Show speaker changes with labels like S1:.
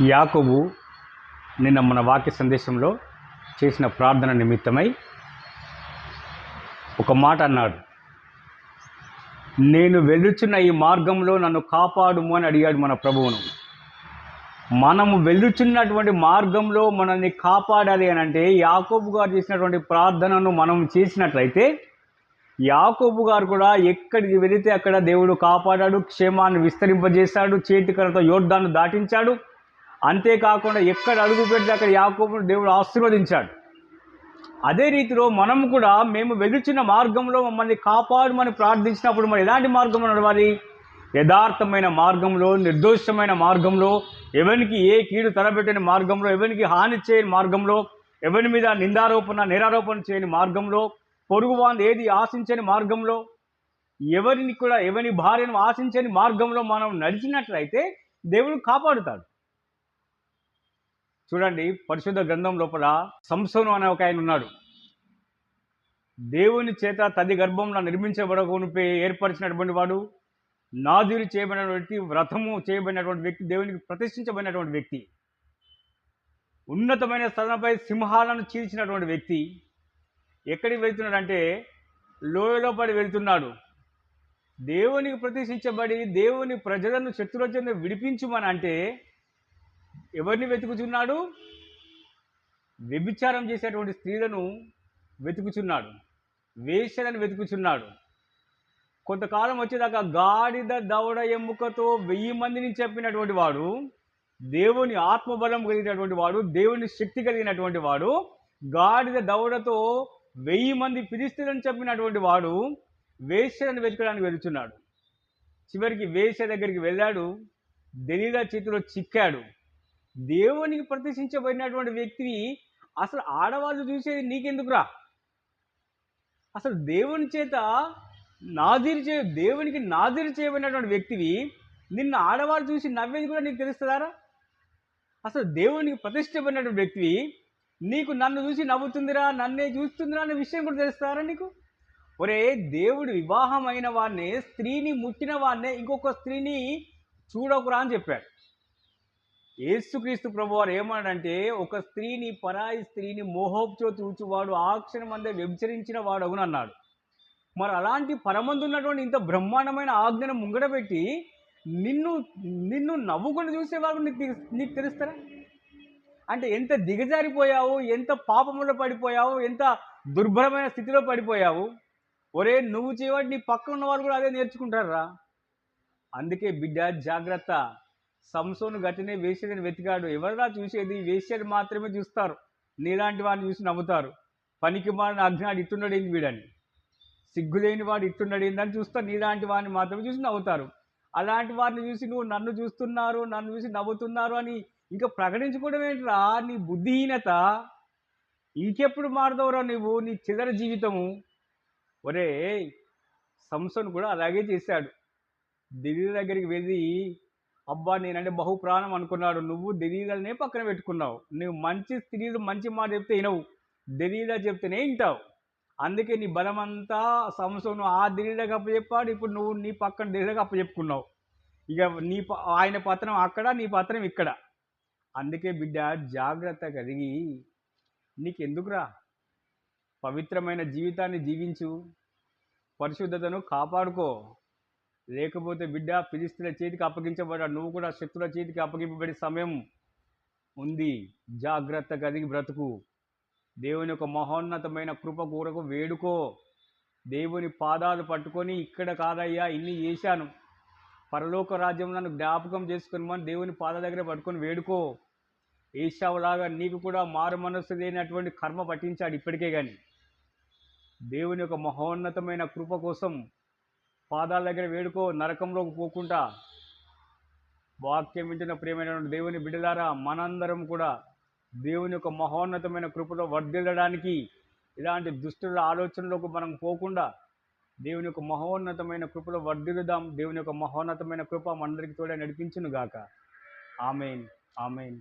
S1: యాకోబు నిన్న మన వాక్య సందేశంలో చేసిన ప్రార్థన నిమిత్తమై ఒక మాట అన్నాడు. నేను వెళ్ళుచున్న ఈ మార్గంలో నన్ను కాపాడుము అని అడిగాడు మన ప్రభువును. మనము వెళ్ళుచున్నటువంటి మార్గంలో మనల్ని కాపాడాలి అని అంటే యాకోబు గారు చేసినటువంటి ప్రార్థనను మనం చేసినట్లయితే యాకోబు గారు కూడా ఎక్కడికి వెళితే అక్కడ దేవుడు కాపాడాడు క్షేమాన్ని విస్తరింపజేశాడు చేతికరతో యోర్ధాను దాటించాడు అంతేకాకుండా ఎక్కడ అడుగు పెడితే అక్కడ యాకోబును దేవుడు ఆశీర్వదించాడు. అదే రీతిలో మనం కూడా మేము వెలుచిన మార్గంలో మమ్మల్ని కాపాడమని ప్రార్థించినప్పుడు మరి ఎలాంటి మార్గంలో నడవాలి? యథార్థమైన మార్గంలో నిర్దోషమైన మార్గంలో ఎవరికి ఏ కీడు తలబెట్టని మార్గంలో ఎవరికి హాని చేయని మార్గంలో ఎవరి మీద నిందారోపణ నిరారోపణ చేయని మార్గంలో పొరుగు వాళ్ళు ఏది ఆశించని మార్గంలో ఎవరిని కూడా ఎవరి భార్యను ఆశించని మార్గంలో మనం నడిచినట్లయితే దేవుడు కాపాడుతాడు. చూడండి పరిశుద్ధ గ్రంథం లోపల సంసోను అనే ఒక ఆయన ఉన్నాడు. దేవుని చేత తది గర్భంలో నిర్మించబడకుండా ఏర్పరిచినటువంటి వాడు నాదురు చేయబడినటువంటి వ్రతము చేయబడినటువంటి వ్యక్తి దేవునికి ప్రతిష్ఠించబడినటువంటి వ్యక్తి ఉన్నతమైన స్థలంపై సింహాలను చీల్చినటువంటి వ్యక్తి ఎక్కడికి వెళ్తున్నాడంటే లోయలో పడి వెళ్తున్నాడు. దేవునికి ప్రతిష్ఠించబడి దేవుని ప్రజలను శత్రుల చెంది విడిపించుమని అంటే ఎవరిని వెతుకుచున్నాడు? వ్యభిచారం చేసేటువంటి స్త్రీలను వెతుకుచున్నాడు. వేశ్యలను వెతుకుచున్నాడు. కొంతకాలం వచ్చేదాకా గాడిద దవడ ఎముకతో వెయ్యి మందిని చెప్పినటువంటి వాడు దేవుని ఆత్మబలం కలిగినటువంటి వాడు దేవుని శక్తి కలిగినటువంటి వాడు గాడిద దవడతో వెయ్యి మంది ఫిలిస్తీన్లను చెప్పినటువంటి వాడు వేశ్యలను వెతకడానికి వెతుచున్నాడు చివరికి వేశ్య దగ్గరికి వెళ్ళాడు. దలీలా చేతిలో చిక్కాడు. దేవునికి ప్రతిష్ఠించబడినటువంటి వ్యక్తివి అసలు ఆడవాళ్ళు చూసేది నీకెందుకురా? అసలు దేవుని చేత నాజీరు చే దేవునికి నాజీరు చేయబడినటువంటి వ్యక్తివి నిన్ను ఆడవాళ్ళు చూసి నవ్వేది కూడా నీకు తెలుస్తుందారా? అసలు దేవునికి ప్రతిష్ఠించబడినటువంటి వ్యక్తివి నీకు నన్ను చూసి నవ్వుతుందిరా నన్నే చూస్తుందిరా అనే విషయం కూడా తెలుస్తారా నీకు? ఒరే దేవుడు వివాహమైన వాడిని స్త్రీని ముట్టిన వాడినే ఇంకొక స్త్రీని చూడకురా అని చెప్పాడు. యేసుక్రీస్తు ప్రభు వారు ఏమన్నాడంటే ఒక స్త్రీని పరాయి స్త్రీని మోహోప్చో తూచువాడు ఆ వ్యభిచరించిన వాడు అన్నాడు. మరి అలాంటి పరమందున్నటువంటి ఇంత బ్రహ్మాండమైన ఆజ్ఞను ముంగడబెట్టి నిన్ను నిన్ను నవ్వుకొని చూసేవాడు నీకు నీకు తెలుస్తారా? అంటే ఎంత దిగజారిపోయావు ఎంత పాపములో పడిపోయావు ఎంత దుర్భరమైన స్థితిలో పడిపోయావు? ఒరే నువ్వు చేయవాడు నీ పక్కన ఉన్న వాళ్ళు కూడా అదే నేర్చుకుంటారా? అందుకే బిడ్డ జాగ్రత్త. సంసోను గట్టినే వేశ్యని వెతికాడు. ఎవరన్నా చూసేది? వేశ్యని మాత్రమే చూస్తారు. నీలాంటి వాడిని చూసి నవ్వుతారు పనికి మాడిన అజ్ఞాడు ఇట్టున్నాడేంది వీడని? సిగ్గులేని వాడు ఇట్టున్నాడేంది అని చూస్తారు. నీలాంటి వాడిని మాత్రమే చూసి నవ్వుతారు. అలాంటి వారిని చూసి నువ్వు నన్ను చూస్తున్నారు నన్ను చూసి నవ్వుతున్నారు అని ఇంకా ప్రకటించుకోవడం ఏంట్రా? నీ బుద్ధిహీనత. ఇంకెప్పుడు మారుతావురా నువ్వు? నీ చిదర జీవితము. ఒరే సంసన్ కూడా అలాగే చేశాడు. దిల్లీ దగ్గరికి వెళ్ళి అబ్బా నేనంటే బహు ప్రాణం అనుకున్నాడు. నువ్వు దలీలనే పక్కన పెట్టుకున్నావు. నువ్వు మంచి స్త్రీలు మంచి మాట చెప్తే వినవు. దలీల చెప్తేనే వింటావు. అందుకే నీ బలమంతా సంవత్సరం ఆ దిలీలకు అప్పచెప్పాడు. ఇప్పుడు నువ్వు నీ పక్కన దిలీలకు అప్పచెప్పుకున్నావు. ఇక నీ ప- ఆయన పత్రం అక్కడ నీ పత్రం ఇక్కడ. అందుకే బిడ్డ జాగ్రత్త కలిగి నీకెందుకురా? పవిత్రమైన జీవితాన్ని జీవించు. పరిశుద్ధతను కాపాడుకో. లేకపోతే బిడ్డ ఫిలిస్తుల చేతికి అప్పగించబడ్డాడు. నువ్వు కూడా శత్రుల చేతికి అప్పగింపబడే సమయం ఉంది. జాగ్రత్త కలిగి బ్రతుకు. దేవుని యొక్క మహోన్నతమైన కృప కూరకు వేడుకో. దేవుని పాదాలు పట్టుకొని ఇక్కడ కాదయ్యా ఇన్ని చేశాను. పరలోక రాజ్యం నన్ను జ్ఞాపకం చేసుకుని మనం దేవుని పాద దగ్గర పట్టుకొని వేడుకో. ఏషావులాగా నీకు కూడా మారు మనస్సు లేనటువంటి కర్మ పట్టించాడు ఇప్పటికే కానీ దేవుని యొక్క మహోన్నతమైన కృప కోసం పాదాల దగ్గర వేడుకో నరకంలోకి పోకుండా. వాక్యం వింటున్న ప్రియమైనటువంటి దేవుని బిడ్డలారా మనందరం కూడా దేవుని యొక్క మహోన్నతమైన కృపలో వర్ధిల్లడానికి ఇలాంటి దుష్టుల ఆలోచనలకు మనం పోకుండా దేవుని యొక్క మహోన్నతమైన కృపలో వర్ధిల్లుదాం. దేవుని యొక్క మహోన్నతమైన కృప మనందరికి తోడే నడిపించును గాక ఆమెన్. ఆమెన్.